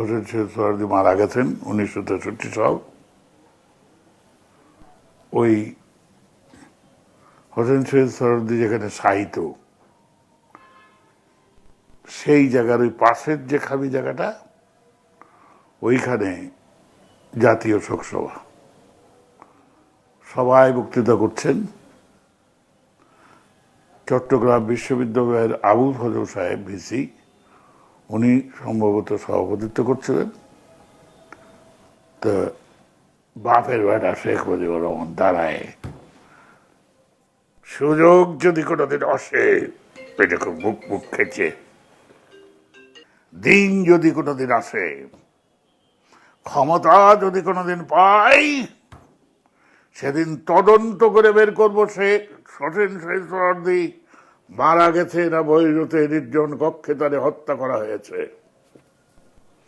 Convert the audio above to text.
হোসেন শহীদ সোহরাদি মারা গেছেন উনিশশো তেষট্টি সাল। ওই হোসেন শহীদ সোহরাদি যেখানে সাহিত্য সেই জায়গার ওই পাশের যে খাবি জায়গাটা, ওইখানে জাতীয় শোকসভা সবাই বক্তৃতা করছেন। চট্টগ্রাম বিশ্ববিদ্যালয়ের আবুল ফজল সাহেব ভিসি উনি সম্ভবত সভাপতিত্ব করছিলেন। তো বাপের বেটা শেখ মুজিবুর রহমান দাঁড়ায়। সুযোগ যদি কোনোদিন আসে খুব বুক বুক খেছে দিন যদি কোনোদিন আসে, ক্ষমতা যদি কোনোদিন পাই সেদিন তদন্ত করে বের করব সে সঠিন সহিদি মারা গেছে না বহিরতে নির্জন কক্ষে তারে হত্যা করা হয়েছে।